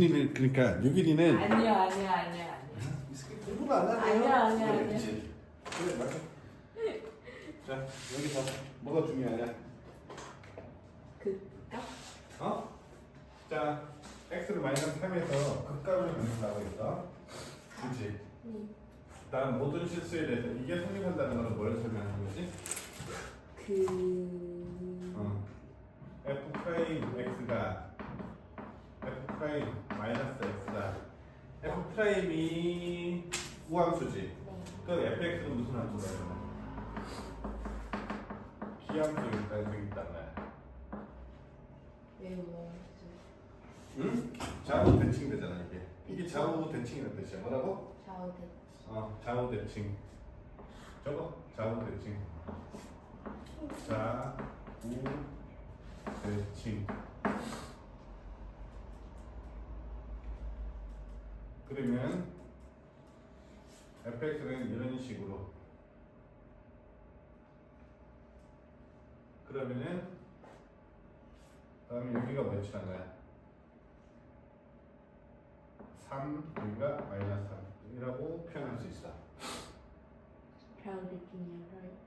6일이는 그러니까 6일이는 아니야 아니야 아니야 아니야. 공부를 안 하네요. 아니야, 아니야, 그래, 아니야. 그치. 그래 맞아. 자 여기서 뭐가 중요하냐? 그 값? 어? 자 x를 마이너스 3에서 극값을 만든다고 했어. 그렇지. 응. 다음 모든 실수에 대해서 이게 성립한다는 것은 뭘 설명하는 거지? 그 어. f 프라임 x가 f 프라임 마이너스 x가 f 프라임이 우함수지. 네. 그 fx는 무슨 함수가 있나? 비함수일 가능성이 있단 말이야. 왜 뭐? 응? 좌우 대칭 되잖아 이게. 이게 좌우 대칭이라는 뜻이야. 뭐라고? 좌우 대. 어, 좌우 대칭. 저거 좌우 대칭. 좌우 대칭. 그러면 fx는 이런 식으로. 그러면은 다음에 여기가 몇이란 거야? 3 여기가 마이너스 3이라고 표현할 수 있어. 중이야.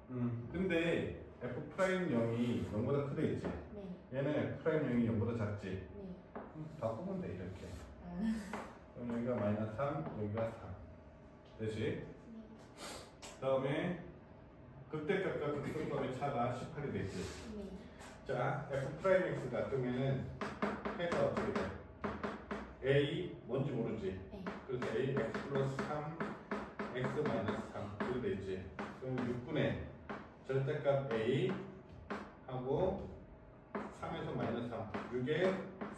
음. 근데 f 프라임 0이 0보다 크다 했지. 네. 얘는 f 프라임 0이 0보다 작지. 네. 음, 바꾸면 돼 이렇게. 아. 그럼 여기가 마이너스 3, 여기가 3. 되지? 다음에 극대값과 극소값의 차가 18이 되지. 네. 자, f 프라임 x가 그러면은 해가 어떻게 돼? a 뭔지 모르지. 네. 그래서 a x 플러스 3 x 마이너스 3 이렇게 돼 있지. 그럼 6분의 절대값 a 하고 3에서 마이너스 3 6의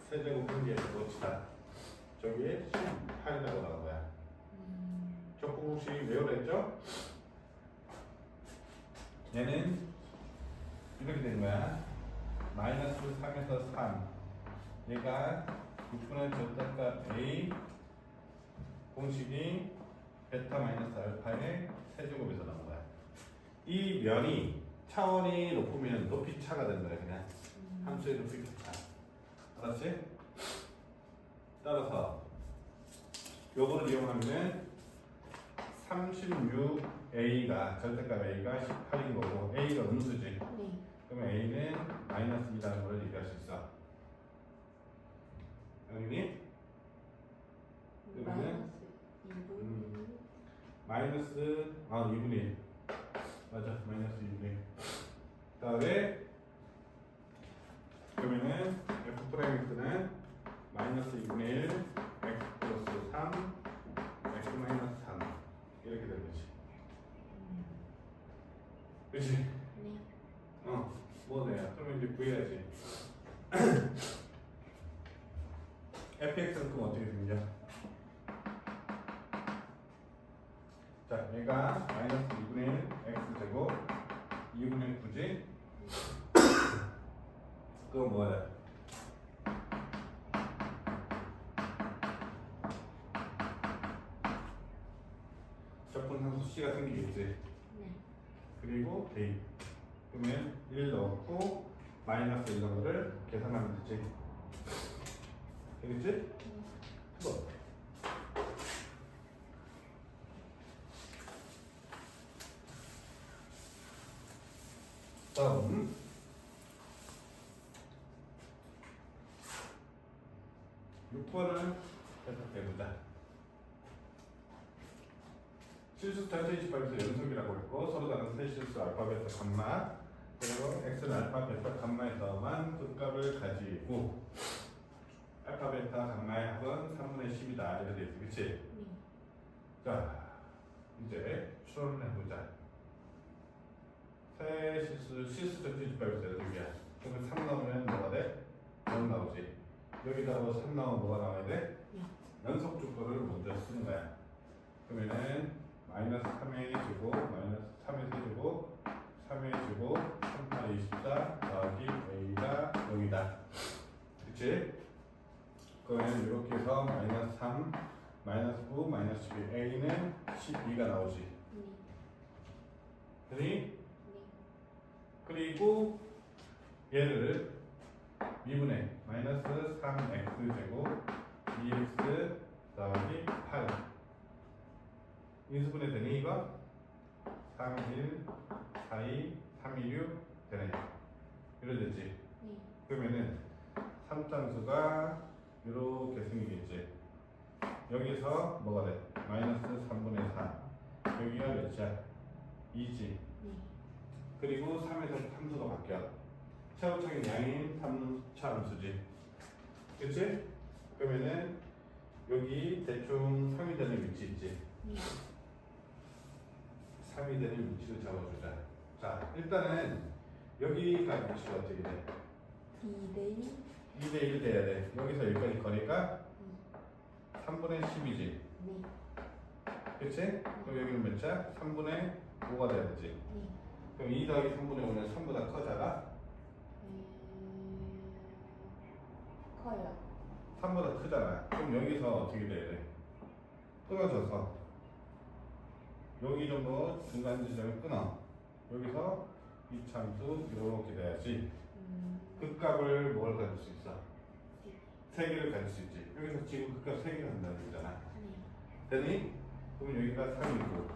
세제곱 분기에서 놓치다. 저게 18이라고 나온 거야. 음. 적공식 외우랬죠? 얘는 이렇게 된 거야. 마이너스 3에서 3. 얘가 6분의 절대값 a 공식이 베타 마이너스 알파의 세제곱에서 나온 거야. 이 면이 차원이 높으면 높이 차가 된다 그냥 함수의 높이 차. 알았지? 따라서 요거를 이용하면 36a가 절대값 a가 18인 거고 a가 음수지. 네. 그러면 a는 마이너스 2라는 걸 얘기할 수 있어. 여기니 그러면은 마이너스 2분. 마이너스 아 2분의 1 맞아 마이너스 2분의 1 그다음에 그러면은 f 프라임 x는 마이너스 2분의 1 x 플러스 3 x 마이너스 3 이렇게 되는 거지 그치? 네. 어 뭐네요 그러면 이제 구해야지 fx는 그럼 어떻게 생겨? 자, 얘가 마이너스 2분의 1 x 제곱 2분의 9지? 그건 뭐야? 적분상수 c가 생기겠지? 네. 그리고 대입 그러면 1 넣고 마이너스 1 넣은 거를 계산하면 되지 되겠지? 뭐. 다음 6번을 해석해보자 실수 전체 28에서 연속이라고 했고 서로 다른 세 실수 알파 베타 감마 그리고 x는 알파 베타 감마에서만 극값을 가지고 알파 베타 감마의 합은 3분의 10이다 이렇게 돼 있지 그치? 네. 자 이제 추론을 해보자 세 실수 실수 전체 28에서 연속이야 그러면 3 나오면 뭐가 돼? 0 나오지 여기다가 3 나오면 뭐가 나와야 돼? 연속 조건을 먼저 쓰는 거야 그러면은 마이너스 3의 제곱 마이너스 3의 세제곱 3의 제곱 3, 8, 24 더하기 a가 0이다 그치? 그러면 이렇게 해서 마이너스 3 마이너스 9 마이너스 12 a는 12가 나오지 네. 그니? 네. 그리고 얘를 미분의 마이너스 3x 제곱 2x 더하기 8 인수분해 되니 이거? 3, 1, 4, 2, 3, 2, 6 되네 이러겠지? 네. 그러면은 3참수가 이렇게 생기겠지 여기서 뭐가 돼? 마이너스 3분의 4 여기가 몇이야? 2지 네. 그리고 3에서 함수가 바뀌어 차우창의 양인 3차 함수지 그치? 그러면은 여기 대충 3이 되는 위치 있지 네. 3이 되는 위치를 잡아주자 자 일단은 여기가 위치가 어떻게 돼? 2대 2대 1 돼야 돼 여기서 여기까지 거리가 음. 3분의 10이지 네. 그치? 그럼 여기는 몇 차? 3분의 5가 돼야 되지 네. 그럼 2 더하기 3분의 5는 3보다 커 작아? 음, 커요. 3보다 크잖아. 그럼 여기서 어떻게 돼야 돼? 끊어져서 여기 정도 중간 지점을 끊어. 여기서 이 참수 이렇게 돼야지. 음. 그 값을 뭘 가질 수 있어? 세 개를 가질 수 있지. 여기서 지금 그값세 개가 된다는 얘기잖아. 네. 되니? 그럼 여기가 3이고,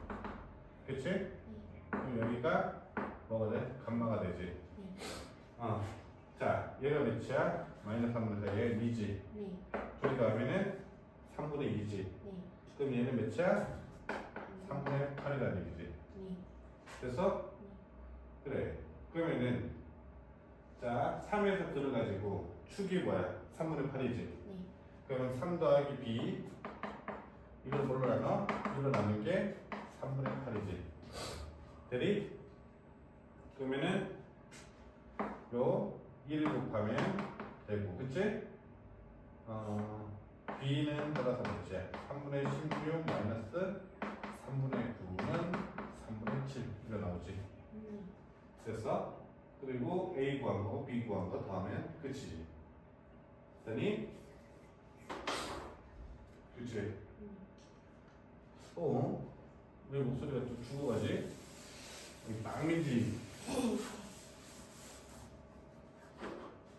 그치? 네. 그럼 여기가 뭐가 돼? 감마가 되지. 네. 어. 자, 얘가 몇이야? 마이너스 3분의 4에 2지. 네. 저기 다음에는 3분의 2지. 네. 그럼 얘는 몇이야? 음. 3분의 8이라는 얘기지. 네. 그래서 그래. 그러면은 자 3에서 들어가지고 축이 뭐야? 3분의 8이지. 네. 그러면 3 더하기 b 이걸 뭘로 나눠? 이걸 나눈 게 3분의 8이지. 대리? 그러면은 요1 곱하면 되고, 그치? 어, b는 따라서 몇이야? 3분의 16 마이너스 3분의 9는 3분의 7 이거 나오지. 네. 됐어? 그리고 A 구한 거, B 구한 거 더하면 끝이지. 됐니? 그치? 음. 어? 왜 목소리가 좀 죽어가지? 여기 빵민지.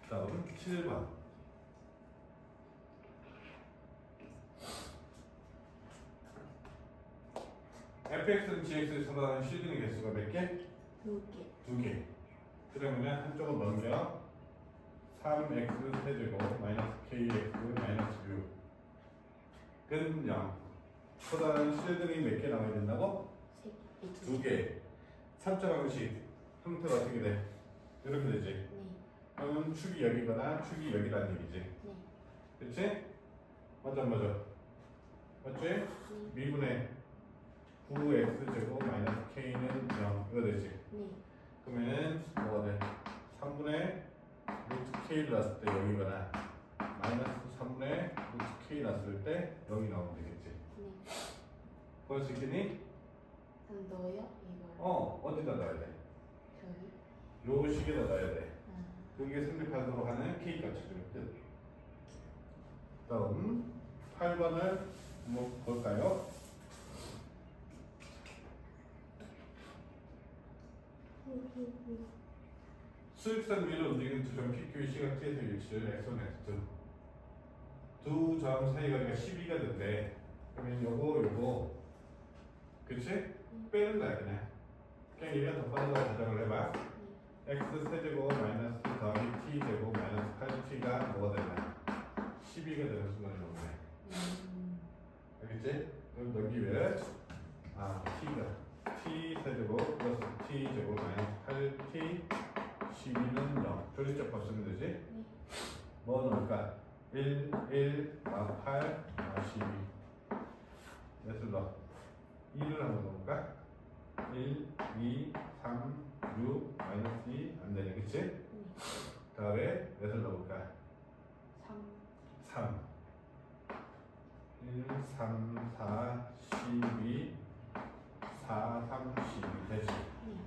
다음 7번. Fx는 gx를 처단하는 실근의 개수가 몇 개? 두 개. 두 개. 그러면 한쪽을 넘겨 3x 세제곱 마이너스 kx 마이너스 6은 0. 보다는 실들이 몇 개 나와야 된다고? 두 개. 3차 방식 형태가 어떻게 돼? 이렇게 되지. 네. 그러면 축이 여기거나 축이 여기라는 얘기지. 네. 그렇지? 맞아 맞아. 맞지? 네. 미분의 9x 제곱 마이너스 k는 0 이거 되지. 네. 그러면은 뭐가 돼? 3분의 루트 k를 났을 때 여기거나 마이너스 3분의 루트 k 났을 때 여기 나오면 되겠지. 네. 그럴 수 있겠니? 그럼 넣어요? 이걸. 어 어디다 넣어야 돼? 저기. 요 식에다 넣어야 돼. 아. 그게 생략하도록 하는 k 값이 되거든. 다음 8번을 한번 볼까요? 수직선 위로 움직이는 두 점 PQ 시각지에서 위치를 x1, x2 두점 사이 거리가 12가 된대 그러면 요거 요거 그치? 빼는 거야 그냥 그냥 얘가 거 가정을 해봐 x 세제곱 마이너스 더하기 t 제곱 마이너스 8t가 뭐가 되나 12가 되는 순간이 오네 음. 알겠지? 그럼 여기 왜? 아 t가 t 세제곱 플러스 t 제곱 마이너스 8t 12는 0 조리적 법 쓰면 되지? 네. 뭐 넣을까? 1, 1, 아, 8, 아, 12 몇을 넣어? 2를 한번 넣어볼까? 1, 2, 3, 6, 마이너스 2 안되네 그치? 네. 다음에 몇을 넣어볼까? 3. 3 1, 3, 4, 12 4, 3, 10 되지? 음.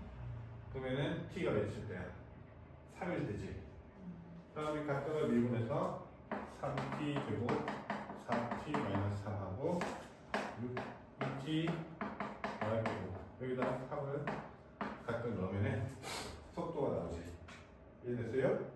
그러면은 t가 몇일 때야? 3일 되지? 그러니까 끈을 미분해서 3t 제곱 4t 마이너스 3하고 6, t y제곱 여기다 3을 각각 넣으면 속도가 나오지 이해됐어요?